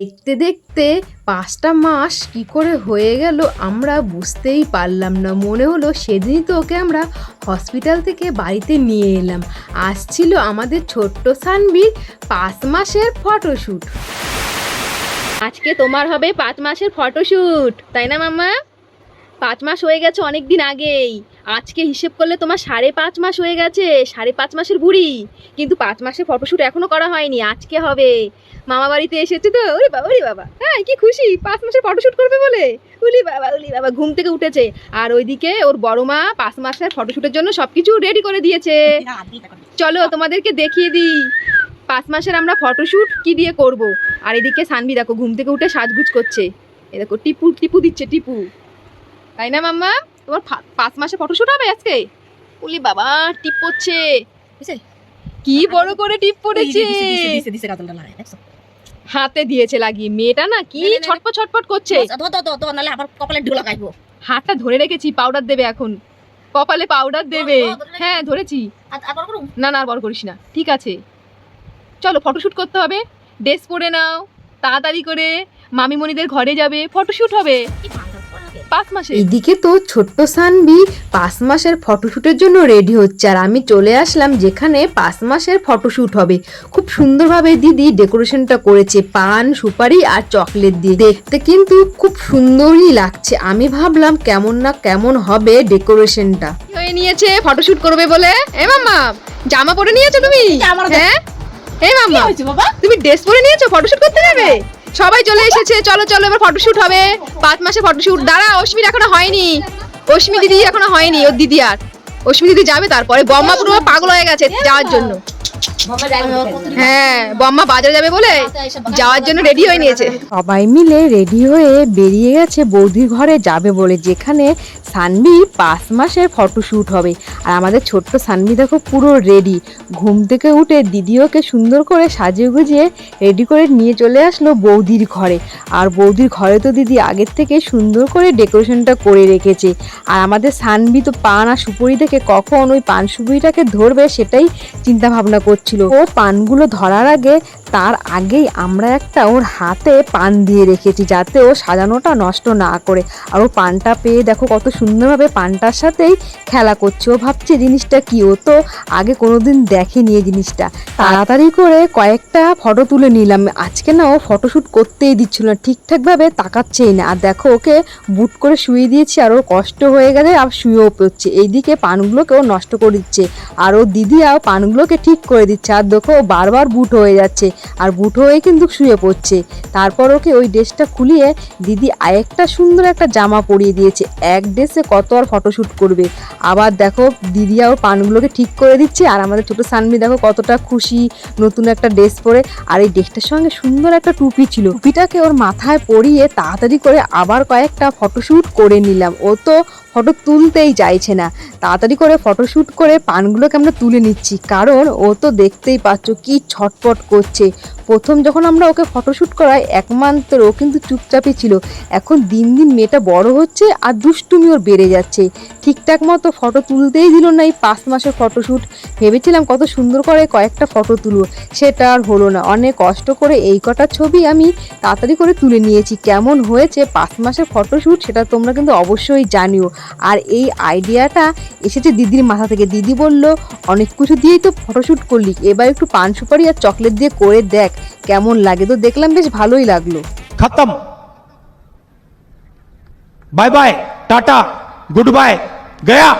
দেখতে দেখতে পাঁচটা মাস কি করে হয়ে গেল আমরা বুঝতেই পারলাম না। মনে হলো সেদিনই তো ওকে আমরা হসপিটাল থেকে বাড়িতে নিয়ে এলাম। আসছিল আমাদের ছোট্ট সানবির পাঁচ মাসের ফটোশ্যুট আজকে তোমার হবে পাঁচ মাসের ফটোশ্যুট তাই না মাম্মা? পাঁচ মাস হয়ে গেছে অনেক দিন আগেই। আজকে হিসেব করলে তোমার সাড়ে পাঁচ মাস হয়ে গেছে, সাড়ে পাঁচ মাসের বুড়ি। কিন্তু পাঁচ মাসের ফটোশ্যুট এখনও করা হয়নি, আজকে হবে। মামা বাড়িতে এসেছে তো, ওরে বাবা ওরে বাবা। হ্যাঁ কি খুশি, পাঁচ মাসের ফটোশ্যুট করবে বলে। উলি বাবা উলি বাবা, ঘুম থেকে উঠেছে। আর ওইদিকে ওর বড় মা পাঁচ মাসের ফটোশ্যুটের জন্য সবকিছু রেডি করে দিয়েছে। চলো তোমাদেরকে দেখিয়ে দিই, পাঁচ মাসের আমরা ফটোশ্যুট কি দিয়ে করব। আর এদিকে সানবি দেখো, ঘুম থেকে উঠে সাজগুজ করছে। এ দেখো, টিপু টিপু দিচ্ছে, টিপু। তাই না মাম্মা? তোমার পাঁচ মাসে ফটোশ্যুট হবে আজকে? উলি বাবা টিপ পড়ছে। কি বড় করে টিপ পড়েছে। হাতে দিয়েছে লাগিয়ে মেয়েটা না কি। ছটপট ছটপট করছে। আবার কপালে ঢোলা খাইবো হাতটা ধরে রেখেছি পাউডার দেবে এখন। কপালে পাউডার দেবে। হ্যাঁ ধরেছি। না না আর বড় করিস না। ঠিক আছে। চলো ফটোশ্যুট করতে হবে। ড্রেস পরে নাও। তাড়াতাড়ি করে মামিমণিদের ঘরে যাবে। ফটোশ্যুট হবে। এদিকে তো ছোট্ট সানবি পাঁচ মাসের ফটোশ্যুটের জন্য রেডি হচ্ছে। আর আমি চলে আসলাম যেখানে পাঁচ মাসের ফটোশ্যুট হবে। খুব সুন্দরভাবে দিদি ডেকোরেশনটা করেছে পান সুপারি আর চকলেট দিয়ে। দেখতে কিন্তু খুব সুন্দরই লাগছে। আমি ভাবলাম কেমন না কেমন হবে ডেকোরেশনটা। হয়ে নিয়েছে? ফটোশ্যুট করবে বলে? এ মাম্মা জামা পরে নিয়েছো তুমি? হ্যাঁ? এ মাম্মা তুমি ড্রেস পরে নিয়েছো? ফটোশুট করতে যাবে? সবাই চলে এসেছে। চলো চলো, এবার ফটোশুট হবে। পাঁচ মাসে ফটোশুট দাঁড়া অশ্মির এখনও হয়নি। অশ্মি দিদি এখনও হয়নি, ওর দিদি আর। অশ্মি দিদি যাবে তারপরে। বম্মা পুরো পাগল হয়ে গেছে যাওয়ার জন্য। হ্যাঁ বম্মা বাজারে যাবে বলে যাওয়ার জন্য রেডি হয়ে নিয়েছে। সবাই মিলে রেডি হয়ে বেরিয়ে গেছে, বৌদির ঘরে যাবে বলে, যেখানে সানবি পাঁচ মাসের ফটোশ্যুট হবে। আর আমাদের ছোট্ট সানবি দেখো পুরো রেডি ঘুম থেকে উঠে দিদি ওকে সুন্দর করে সাজিয়ে গুজিয়ে রেডি করে নিয়ে চলে আসলো বৌদির ঘরে। আর বৌদির ঘরে তো দিদি আগের থেকে সুন্দর করে ডেকোরেশনটা করে রেখেছে। আর আমাদের সানবি তো পান আর সুপুরি দেখে কখন ওই পান সুপুরিটাকে ধরবে সেটাই চিন্তা ভাবনা করছিল। ও পানগুলো ধরার আগে তার আগেই আমরা একটা ওর হাতে পান দিয়ে রেখেছি যাতে ও সাজানোটা নষ্ট না করে। আর ও পানটা পেয়ে দেখো কত সুন্দরভাবে পানটার সাথেই খেলা করছে। ও ভাবছে জিনিসটা কি? ও তো আগে কোনোদিন দেখেনি এই জিনিসটা। তাড়াতাড়ি করে কয়েকটা ফটো তুলে নিলাম। আজকে না ও ফটোশ্যুট করতেই দিচ্ছিল না, ঠিকঠাকভাবে তাকাচ্ছেই না। আর দেখো ওকে বুট করে শুয়ে দিয়েছি আর ওর কষ্ট হয়ে গেলে আর শুয়েও পড়ছে। এইদিকে পানগুলোকে ও নষ্ট করে দিচ্ছে। আর ও দিদিও পানগুলোকে ঠিক করে দিচ্ছে। আর দেখো বারবার বুট হয়ে যাচ্ছে আর বুট হয়ে কিন্তু শুয়ে পড়ছে। তারপর ওকে ওই ড্রেসটা খুলিয়ে দিদি আরেকটা সুন্দর একটা জামা পরিয়ে দিয়েছে। এক ড্রেসে কত আর ফটোশ্যুট করবে। আবার দেখো দিদিয়া ওর পানগুলোকে ঠিক করে দিচ্ছে আর আমাদের ছোটো সানমি দেখো কতটা খুশি নতুন একটা ড্রেস পরে। আর এই ড্রেসটার সঙ্গে সুন্দর একটা টুপি ছিল। টুপিটাকে ওর মাথায় পরিয়ে তাড়াতাড়ি করে আবার কয়েকটা ফটোশ্যুট করে নিলাম। ও তো ফটো তুলতেই চাইছে না। তাড়াতাড়ি করে ফটোশ্যুট করে পানগুলোকে আমরা তুলে নিচ্ছি। কারণ ও তো দেখতেই পাচ্ছ কি ছটপট করছে। প্রথম যখন আমরা ওকে ফটোশ্যুট করাই একমাত্র ও কিন্তু চুপচাপই ছিল। এখন দিন দিন মেয়েটা বড় হচ্ছে আর দুষ্টুমি ওর বেড়ে যাচ্ছে। ঠিকঠাক মতো ফটো তুলতেই দিল না এই পাঁচ মাসের ফটোশ্যুট ভেবেছিলাম কত সুন্দর করে কয়েকটা ফটো তুলবো। সেটা আর হলো না। অনেক কষ্ট করে এই কটা ছবি আমি তাড়াতাড়ি করে তুলে নিয়েছি। কেমন হয়েছে পাঁচ মাসের ফটোশ্যুট সেটা তোমরা কিন্তু অবশ্যই জানিও। আর এই আইডিয়াটা এসেছে দিদির মাথা থেকে। দিদি বলল, অনেক কিছু দিয়েই তো ফটোশ্যুট করলি। এবার একটু পান সুপারি আর চকলেট দিয়ে করে দেখ। কেমন লাগে তো দেখলাম বেশ ভালোই লাগল। খতম। Bye bye tata good bye Gaya.